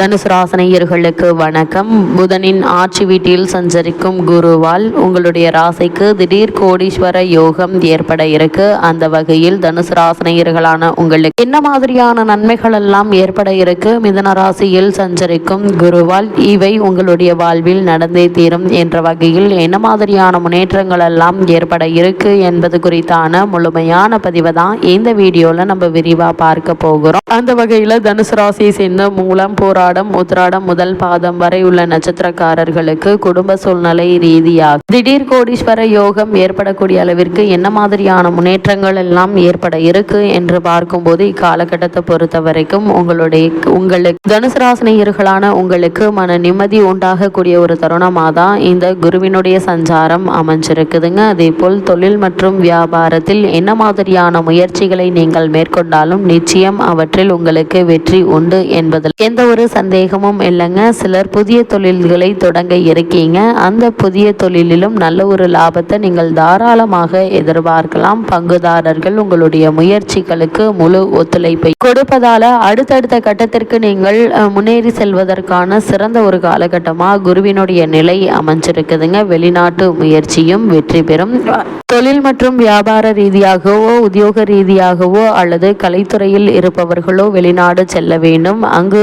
தனுசு ராசனையர்களுக்கு வணக்கம். புதனின் ஆட்சி வீட்டில் சஞ்சரிக்கும் குருவால் உங்களுடைய ராசிக்கு திடீர் கோடீஸ்வர யோகம் ஏற்பட இருக்கு. அந்த வகையில் தனுசு ராசனையர்களான உங்களுக்கு என்ன மாதிரியான நன்மைகள் எல்லாம் ஏற்பட இருக்கு? மிதன ராசியில் சஞ்சரிக்கும் குருவால் இவை உங்களுடைய வாழ்வில் நடந்தே தீரும் என்ற வகையில் என்ன மாதிரியான முன்னேற்றங்கள் எல்லாம் ஏற்பட இருக்கு என்பது குறித்தான முழுமையான பதிவை தான் இந்த வீடியோல நம்ம விரிவா பார்க்க போகிறோம். அந்த வகையில தனுசு ராசியை சேர்ந்த மூலம் போராடம் உத்ராடம் முதல் பாதம் வரை உள்ள நட்சத்திரக்காரர்களுக்கு குடும்ப சூழ்நிலை ரீதியாக. திடீர் கோடீஸ்வர யோகம் ஏற்படக்கூடிய அளவிற்கு என்ன மாதிரியான முன்னேற்றங்கள் எல்லாம் ஏற்பட இருக்கு என்று பார்க்கும்போது இக்காலகட்டத்தை பொறுத்த வரைக்கும் உங்களுடைய உங்களுக்கு தனுசு ராசினியர்களான உங்களுக்கு மன நிம்மதி உண்டாகக்கூடிய ஒரு தருணமாக தான் இந்த குருவினுடைய சஞ்சாரம் அமைஞ்சிருக்குதுங்க. அதே போல் தொழில் மற்றும் வியாபாரத்தில் என்ன மாதிரியான முயற்சிகளை நீங்கள் மேற்கொண்டாலும் நிச்சயம் அவற்றில் உங்களுக்கு வெற்றி உண்டு என்பதில் எந்த ஒரு சந்தேகமும் இல்லைங்க. சிலர் புதிய தொழில்களை தொடங்க இருக்கீங்க. அந்த புதிய தொழிலிலும் நல்ல ஒரு லாபத்தை நீங்கள் தாராளமாக எதிர்பார்க்கலாம். பங்குதாரர்கள் உங்களுடைய முயற்சிகளுக்கு முழு ஒத்துழைப்பை கொடுப்பதால அடுத்தடுத்த கட்டத்திற்கு நீங்கள் முன்னேறி செல்வதற்கான சிறந்த ஒரு காலகட்டமாக குருவினுடைய நிலை அமைஞ்சிருக்குதுங்க. வெளிநாட்டு முயற்சியும் வெற்றி பெறும். தொழில் மற்றும் வியாபார ரீதியாகவோ உத்தியோக ரீதியாகவோ அல்லது கலைத்துறையில் இருப்பவர்களோ வெளிநாடு செல்ல வேண்டும். அங்கு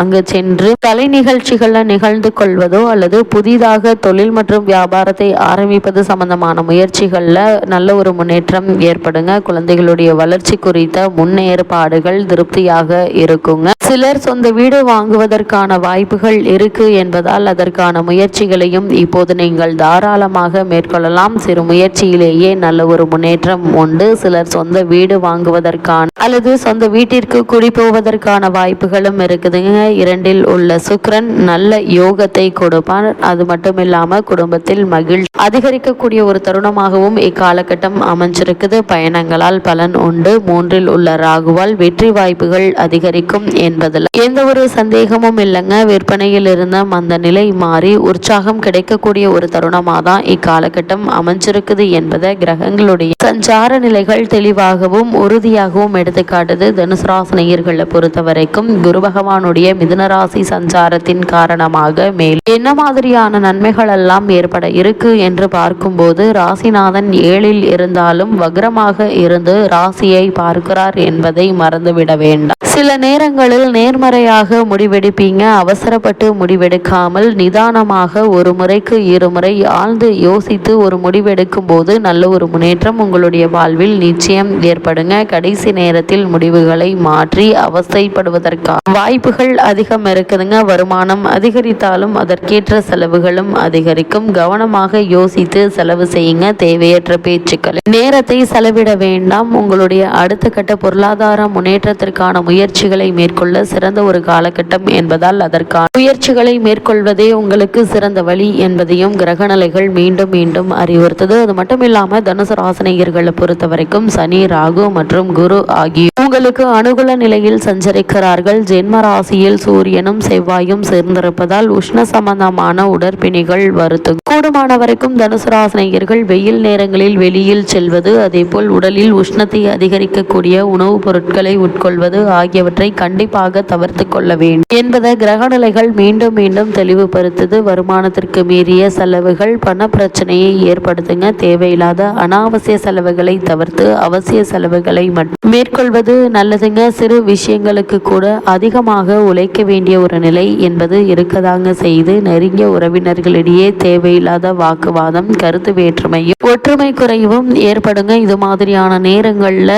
அங்கு சென்று கலை நிகழ்ச்சிகள்ல நிகழ்ந்து கொள்வதோ அல்லது புதிதாக தொழில் மற்றும் வியாபாரத்தை ஆரம்பிப்பது சம்பந்தமான முயற்சிகளில் நல்ல ஒரு முன்னேற்றம் ஏற்படுங்க. குழந்தைகளுடைய வளர்ச்சி குறித்த முன்னேற்பாடுகள் திருப்தியாக இருக்குங்க. சிலர் சொந்த வீடு வாங்குவதற்கான வாய்ப்புகள் இருக்கு என்பதால் அதற்கான முயற்சிகளையும் இப்போது நீங்கள் தாராளமாக மேற்கொள்ளலாம். சிறு முயற்சியிலேயே நல்ல ஒரு முன்னேற்றம் உண்டு. சிலர் சொந்த வீடு வாங்குவதற்கான அல்லது சொந்த வீட்டிற்கு குடி போவதற்கான வாய்ப்புகளும் இருக்குதுங்க. இரண்டில் உள்ள சுக்ரன் நல்ல யோகத்தை கொடுப்பார். அது மட்டும் இல்லாம குடும்பத்தில் மகிழ்ச்சி அதிகரிக்கக்கூடிய ஒரு தருணமாகவும் இக்காலகட்டம் அமைஞ்சிருக்குது. பயணங்களால் பலன் உண்டு. மூன்றில் உள்ள ராகுவால் வெற்றி வாய்ப்புகள் அதிகரிக்கும் என் என்பதில் எந்த ஒரு சந்தேகமும் இல்லைங்க. விற்பனையில் இருந்த அந்த நிலை மாறி உற்சாகம் கிடைக்கக்கூடிய ஒரு தருணமாக தான் இக்காலகட்டம் அமைஞ்சிருக்குது என்பதை கிரகங்களுடைய சஞ்சார நிலைகள் தெளிவாகவும் உறுதியாகவும் எடுத்துக்காட்டுது தனுசு ராசினியர்களை பொறுத்த வரைக்கும் குரு பகவானுடைய மிதுனராசி சஞ்சாரத்தின் காரணமாக மேல் என்ன மாதிரியான நன்மைகள் எல்லாம் ஏற்பட இருக்கு என்று பார்க்கும்போது ராசிநாதன் ஏழில் இருந்தாலும் வக்ரமாக இருந்து ராசியை பார்க்கிறார் என்பதை மறந்துவிட வேண்டாம். சில நேரங்களில் நேர்மறையாக முடிவெடுப்பீங்க. அவசரப்பட்டு முடிவெடுக்காமல் நிதானமாக ஒரு முறைக்கு இருமுறை ஆழ்ந்து யோசித்து ஒரு முடிவெடுக்கும் போது நல்ல ஒரு முன்னேற்றம் உங்களுடைய வாழ்வில் நிச்சயம் ஏற்படுங்க. கடைசி நேரத்தில் முடிவுகளை மாற்றி அவஸ்தைப்படுவதற்கான வாய்ப்புகள் அதிகம் இருக்குதுங்க. வருமானம் அதிகரித்தாலும் அதற்கேற்ற செலவுகளும் அதிகரிக்கும். கவனமாக யோசித்து செலவு செய்யுங்க. தேவையற்ற பேச்சுக்கள். நேரத்தை செலவிட வேண்டாம். உங்களுடைய அடுத்த கட்ட பொருளாதார முன்னேற்றத்திற்கான முயற்சிகளை மேற்கொள்ள சிறந்த ஒரு காலகட்டம் என்பதால் அதற்கான முயற்சிகளை மேற்கொள்வதே உங்களுக்கு சிறந்த வழி என்பதையும் கிரகநிலைகள் மீண்டும் மீண்டும் அறிவுறுத்தது. அது மட்டும் இல்லாம தனுசு ராசனையர்களை பொறுத்த வரைக்கும் சனி ராகு மற்றும் குரு ஆகிய உங்களுக்கு அனுகூல நிலையில் சஞ்சரிக்கிறார்கள். ஜென்ம ராசியில் சூரியனும் செவ்வாயும் சேர்ந்திருப்பதால் உஷ்ண சம்பந்தமான உடற்பிணிகள் வருத்தும். கூடுமான வரைக்கும் தனுசு ராசனையர்கள் வெயில் நேரங்களில் வெளியில் செல்வது அதேபோல் உடலில் உஷ்ணத்தை அதிகரிக்கக்கூடிய உணவுப் பொருட்களை உட்கொள்வது ஆகியவற்றை கண்டிப்பாக தவிர்த்து கொள்ள வேண்டும். என்பதை கிரகநிலைகள் மீண்டும் மீண்டும் தெளிவுபடுத்துது. வருமானத்திற்கு மீறிய செலவுகள் பண பிரச்சனையை ஏற்படுத்துங்க. தேவையில்லாத அனாவசிய செலவுகளை தவிர்த்து அவசிய செலவுகளை மட்டும் மேற்கொள்வது நல்லதுங்க. சிறு விஷயங்களுக்கு கூட அதிகமாக உழைக்க வேண்டிய ஒரு நிலை என்பது இருக்கதாங்க செய்து நெருங்கிய உறவினர்களிடையே தேவையில்லாத வாக்குவாதம் கருத்து வேற்றுமையும் ஒற்றுமை குறைவும் ஏற்படுங்க. இது மாதிரியான நேரங்களில்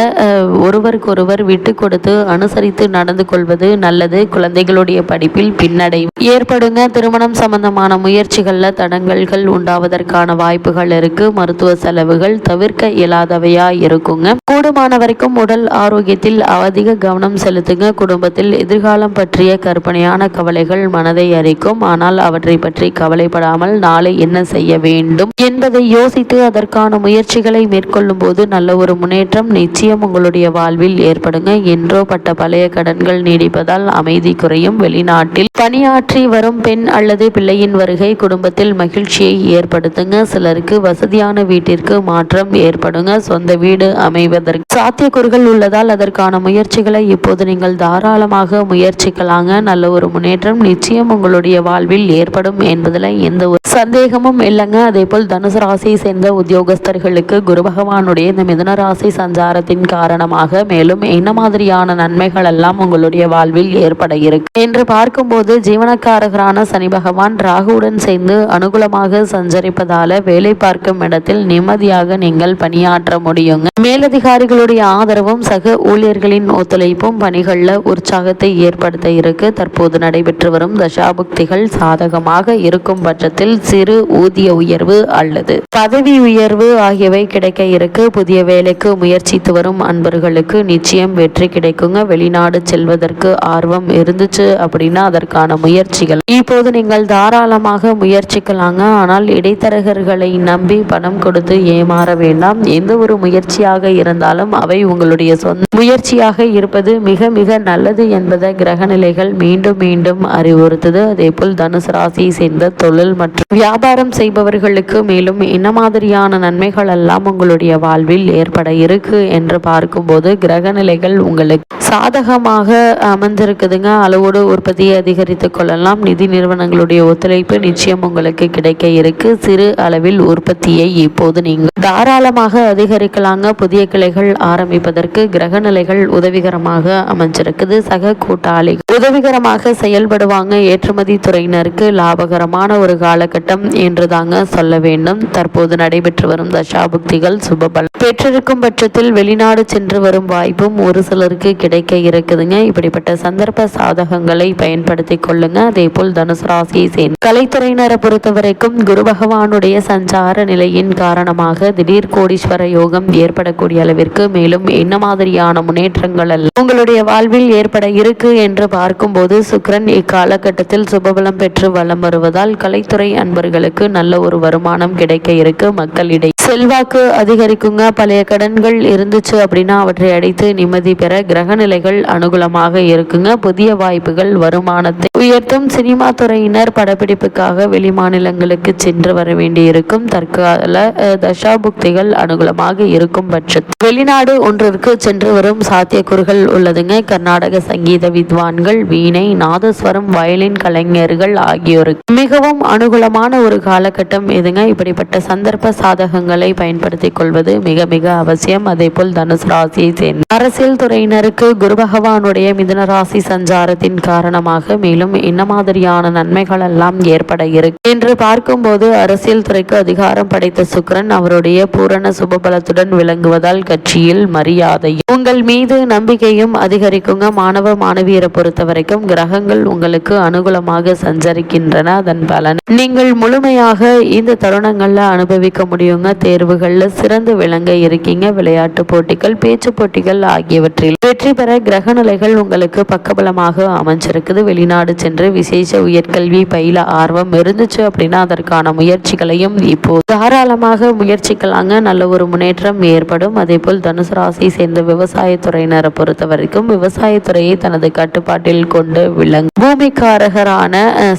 ஒருவருக்கொருவர் விட்டு கொடுத்து அனுசரித்து நடந்து கொள்வது நல்லது. குழந்தைகளுடைய படிப்பில் பின்னடைவு. ஏற்படுங்க. திருமணம் சம்பந்தமான முயற்சிகளில் தடங்கல்கள் உண்டாவதற்கான வாய்ப்புகள் இருக்கு. மருத்துவ செலவுகள் தவிர்க்க இயலாதவையா இருக்குங்க. கூடுமான வரைக்கும் உடல் ஆரோக்கியத்தில் அதிக கவனம் செலுத்துங்க. குடும்பத்தில் எதிர்காலம் பற்றிய கற்பனையான கவலைகள் மனதை அரிக்கும். ஆனால் அவற்றை பற்றி கவலைப்படாமல் நாளை என்ன செய்ய வேண்டும் என்பதை யோசித்து அதற்கான முயற்சிகளை மேற்கொள்ளும் போது நல்ல ஒரு முன்னேற்றம் நிச்சயம் உங்களுடைய வாழ்வில் ஏற்படுங்க. என்றோ பட்ட பழைய கடன்கள் நீடி நீடிப்பதால் அமைதி குறையும். வெளிநாட்டில் பணியாற்றி வரும் பெண் அல்லது பிள்ளையின் வருகை குடும்பத்தில் மகிழ்ச்சியை ஏற்படுத்துங்க. சிலருக்கு வசதியான வீட்டிற்கு மாற்றம் ஏற்படுங்க. சொந்த வீடு அமைவதற்கு சாத்தியக்கூறுகள் உள்ளதால் அதற்கான முயற்சிகளை இப்போது நீங்கள் தாராளமாக முயற்சிக்கலாங்க. நல்ல ஒரு முன்னேற்றம் நிச்சயம் உங்களுடைய வாழ்வில் ஏற்படும் என்பதில் எந்த ஒரு சந்தேகமும் இல்லைங்க. அதே போல் தனுசு ராசியை சேர்ந்த உத்தியோகஸ்தர்களுக்கு குரு பகவானுடைய இந்த மிதன ராசி சஞ்சாரத்தின் காரணமாக மேலும் என்ன மாதிரியான நன்மைகள் எல்லாம் உங்களுடைய வாழ்வில் ஏற்பட இருக்கு. என்று பார்க்கும்போது ஜீவனக்காரகரான சனி பகவான் ராகுவுடன் சேர்ந்து அனுகூலமாக சஞ்சரிப்பதால வேலை பார்க்கும் இடத்தில் நிம்மதியாக நீங்கள் பணியாற்ற முடியுங்க. மேலதிகாரிகளுடைய ஆதரவும் சக ஊழியர்களின் ஒத்துழைப்பும் பணிகளில் உற்சாகத்தை ஏற்படுத்த இருக்கு. தற்போது நடைபெற்று வரும் தசாபுக்திகள் சாதகமாக இருக்கும் பட்சத்தில் சிறு ஊதிய உயர்வு அல்லது பதவி உயர்வு ஆகியவை கிடைக்க இருக்கு. புதிய வேலைக்கு முயற்சித்து வரும் அன்பர்களுக்கு நிச்சயம் வெற்றி கிடைக்குங்க. வெளிநாடு செல்வதற்கு ஆர்வம் இருந்துச்சு அப்படின்னா அதற்கான முயற்சிகள். இப்போது நீங்கள் தாராளமாக முயற்சிக்கலாங்க. ஆனால் இடைத்தரகர்களை நம்பி பணம் கொடுத்து ஏமாற வேண்டாம். எந்த ஒரு முயற்சியாக இருந்தாலும் அவை உங்களுடைய சொந்த முயற்சியாக இருப்பது மிக மிக நல்லது என்பதை கிரகநிலைகள் மீண்டும் மீண்டும் அறிவுறுத்துது. அதே போல் தனுசு ராசியை சேர்ந்த தொழில் மற்றும் வியாபாரம் செய்பவர்களுக்கு மேலும் என்ன மாதிரியான நன்மைகள் எல்லாம் உங்களுடைய வாழ்வில் ஏற்பட இருக்கு என்று பார்க்கும்போது கிரகநிலைகள் உங்களுக்கு சாதகமாக அமர்ந்திருக்குதுங்க. அளவோடு உற்பத்தியை அதிகரித்துக் கொள்ளலாம். நிதி நிறுவனங்களுடைய ஒத்துழைப்பு நிச்சயம் உங்களுக்கு கிடைக்க இருக்கு. சிறு அளவில் உற்பத்தியை இப்போது நீங்கள் தாராளமாக அதிகரிக்கலாங்க. புதிய கிளைகள் ஆரம்பிப்பதற்கு கிரக நிலைகள் உதவிகரமாக அமைஞ்சிருக்குது. சக கூட்டாளி உதவிகரமாக செயல்படுவாங்க. ஏற்றுமதி துறையினருக்கு லாபகரமான ஒரு காலகட்டம் என்று தாங்க சொல்ல வேண்டும். தற்போது நடைபெற்று வரும் தசாபுக்திகள் சுபபலம் பெற்றிருக்கும் பட்சத்தில் வெளிநாடு சென்று வரும் வாய்ப்பும் ஒரு சிலருக்கு கிடைக்க இருக்குதுங்க. ஏற்பட்ட சந்தர்ப்ப சாதகங்களை பயன்படுத்தி கொள்ளுங்க. அதே போல் தனுசு ராசியை சேர்ந்த கலைத்துறையினரை பொறுத்த வரைக்கும் குரு பகவானுடைய சஞ்சார நிலையின் காரணமாக திடீர் கோடீஸ்வர யோகம் ஏற்படக்கூடிய அளவிற்கு மேலும் என்ன மாதிரியான முன்னேற்றங்கள் அல்ல உங்களுடைய வாழ்வில் ஏற்பட இருக்கு என்று பார்க்கும்போது சுக்ரன் இக்காலகட்டத்தில் சுபபலம் பெற்று வலம் வருவதால் கலைத்துறை அன்பர்களுக்கு நல்ல ஒரு வருமானம் கிடைக்க இருக்கு மக்களிடையே. செல்வாக்கு அதிகரிக்குங்க. பழைய கடன்கள் இருந்துச்சு அப்படின்னா அவற்றை அடைத்து நிம்மதி பெற கிரக நிலைகள் அனுகூலமாக இருக்குங்க. புதிய வாய்ப்புகள் வருமானத்தை உயர்த்தும் சினிமா துறையினர் படப்பிடிப்புக்காக வெளிமாநிலங்களுக்கு சென்று வர வேண்டியிருக்கும். தற்கால தசாபுக்திகள் அனுகூலமாக இருக்கும் பட்சத்தில் வெளிநாடு ஒன்றிற்கு சென்று வரும் சாத்தியக்கூறுகள் உள்ளதுங்க. கர்நாடக சங்கீத வித்வான்கள் வீணை நாதஸ்வரம் வயலின் கலைஞர்கள் ஆகியோருக்கு மிகவும் அனுகூலமான ஒரு காலகட்டம் எதுங்க இப்படிப்பட்ட சந்தர்ப்ப சாதகங்களை பயன்படுத்திக் கொள்வது மிக மிக அவசியம். அதே போல் தனுசு ராசியை சேர்ந்த அரசியல் துறையினருக்கு குரு பகவானுடைய மிதன ராசி சஞ்சாரத்தின் காரணமாக மேலும் என்ன மாதிரியான நன்மைகள் எல்லாம் ஏற்பட இருக்கு? என்று பார்க்கும்போது அரசியல் துறைக்கு அதிகாரம் படைத்த சுக்கிரன் அவருடைய பூரண சுபபலத்துடன் விளங்குவதால் கட்சியில் மரியாதை. உங்கள் மீது நம்பிக்கையும் அதிகரிக்குங்க. மாணவ மாணவியரை பொறுத்த வரைக்கும் கிரகங்கள் உங்களுக்கு அனுகூலமாக சஞ்சரிக்கின்றன. அதன் பலன். நீங்கள் முழுமையாக இந்த தருணங்கள்ல அனுபவிக்க முடியுங்க. தேர்வுகள்ல சிறந்து விளங்க இருக்கீங்க. விளையாட்டு போட்டிகள் பேச்சு போட்டிகள் ஆகியவற்றில். வெற்றி பெற கிரகநிலைகள் உங்களுக்கு பக்கபலமாக அமைஞ்சிருக்குது. வெளிநாடு சென்று விசேஷ உயர்கல்வி பயில ஆர்வம் இருந்துச்சு அப்படின்னா அதற்கான முயற்சிகளையும் இப்போ தாராளமாக முயற்சிக்கலாங்க. நல்ல ஒரு முன்னேற்றம் ஏற்படும். அதே போல் தனுசு ராசியை சேர்ந்த விவசாயத்துறையினரை பொறுத்த வரைக்கும் விவசாயத்துறையை தனது கட்டுப்பாட்டில் கொண்டு விளங்கும். பூமிக்காரகரான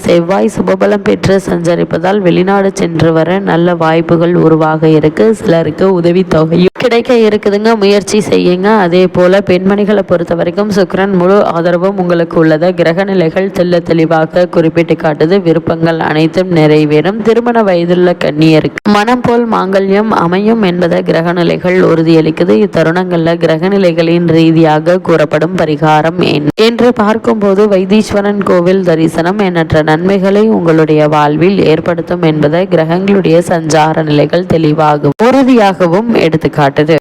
செவ்வாய் சுபபலம் பெற்று சஞ்சரிப்பதால் வெளிநாடு சென்று வர நல்ல வாய்ப்புகள் உருவாக இருக்கு. சிலருக்கு உதவி தொகையும் கிடைக்க இருக்குதுங்க. முயற்சி செய்யுங்க. அதே போல பெண்மணிகளை பொறுத்த வரைக்கும் சுக்கிரன் முழு ஆதரவும் உங்களுக்கு உள்ளது. கிரக நிலைகள் தெல்ல தெளிவாக குறிப்பிட்டு காட்டுது. விருப்பங்கள் அனைத்தும் நிறைவேறும். திருமண வயதுள்ள கன்னியருக்கு மனம் போல் மாங்கல்யம் அமையும் என்பதை கிரகநிலைகள் உறுதியளிக்குது. இத்தருணங்கள்ல கிரகநிலைகளின் ரீதியாக கூறப்படும் பரிகாரம் என்று பார்க்கும்போது வைத்தீஸ்வரன் கோவில் தரிசனம் எண்ணற்ற நன்மைகளை உங்களுடைய வாழ்வில் ஏற்படுத்தும் என்பதை கிரகங்களுடைய சஞ்சார நிலைகள் தெளிவாகவும் உறுதியாகவும் எடுத்துக்காட்டுது.